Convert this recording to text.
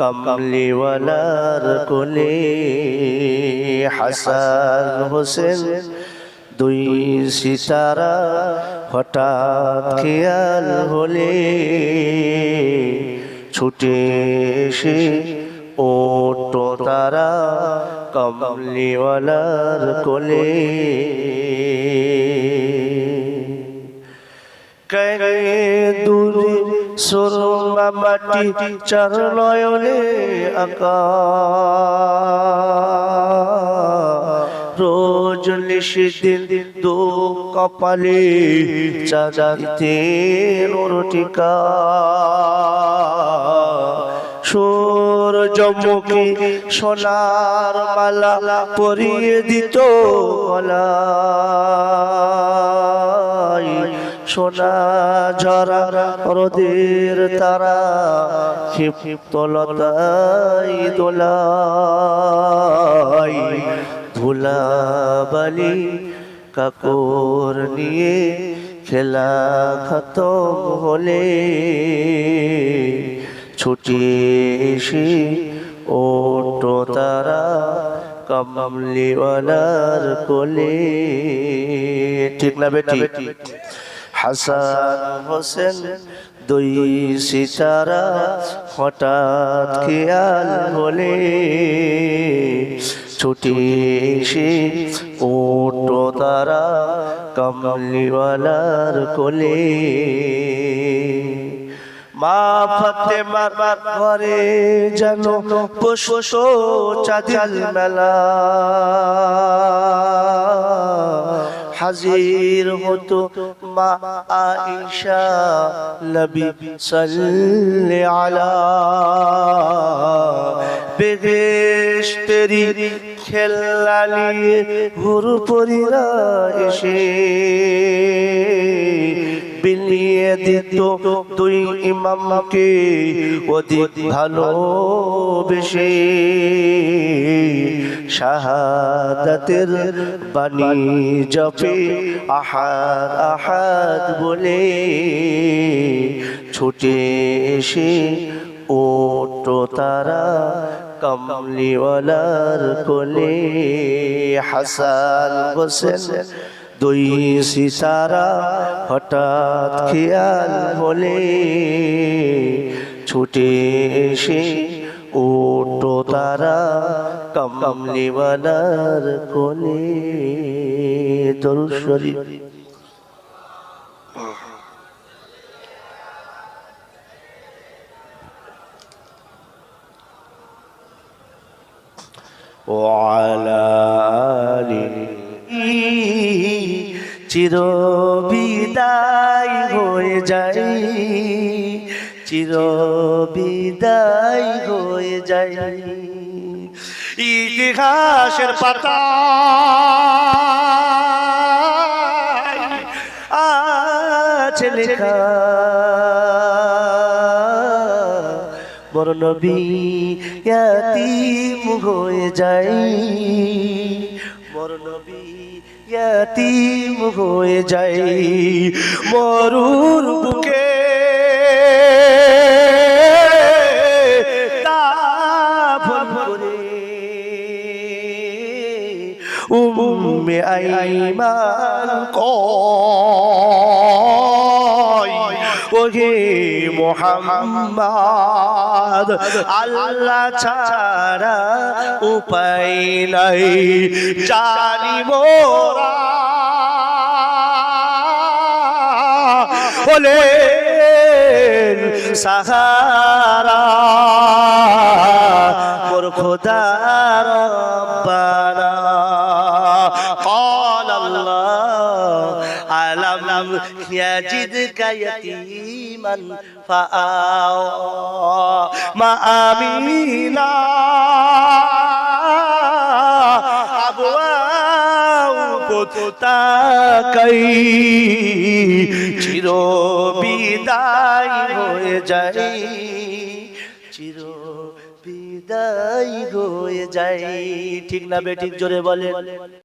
কমলিওয়ালার কোলে হাসান হোসেন, দুই সিতারা হঠাৎ খেয়াল হলে ছুটে এসে ওটো তারা কমলিওয়ালার কোলে। কে দূরে সুরমা মাটি চার নয়নে আকা। রোজ দিন দু কপালে চাঁদাতে টিকা সূর্যমুখী সোনার মালা পরিয়ে দিত গলায়। সোনা, ঝরা, রোদের তারা ক্ষিপ্ত লতাই দোলাই ধুলাবালি কাকর নিয়ে খেলা খতম হলে ছুটি এসে ওটো তারা কমলিওয়ালার কোলে। ঠিক না বেটি? হাসান হোসেন, দুই সিতারা হঠাৎ খেয়াল হলে, ছুটি এসে ওটো তারা কমলিওয়ালার কোলে। মা ফাতেমার ঘরে যেন পুষ্প চাঁদিল মেলা। হাজির হতো মা আয়েশা নবী সাল্লে আলা বেহেশতেরি খেলা নিয়ে হুরপুরিরা এসে বিলিয়ে দিত দুই ইমামকে অধিক ভালোবেসে। শাহাদাতের বাণী জপে আহাদ আহাদ বলে ছুটে এসে ওটো তারা কমলিওয়ালার কোলে। হাসান বসেন দুই সিতারা হঠাৎ খেয়াল হলে ছুটে এসে ওটো তারা কমলিওয়ালার কোলে দরুদ শরীফ وعلى آله চির বিদায় হয়ে যায় চির বিদায় হয়ে যায় ইতিহাসের পাতা আছে লেখা। বড় হয়ে যায় বড় হয়ে যায় মরুর বুকে উম্মে আইমান কয় মোহাম্মদ আল্লাহ ছাড়া উপায় নাই জানি মোরা। বলে সাহারা মোর খোদা রব্বানা قال الله ألم يجدك يتيما فآوى ما أمينا তাকাই চির বিদায় হয়ে যাই চির বিদায় হয়ে যাই ঠিক না বেঠিক জোরে বলে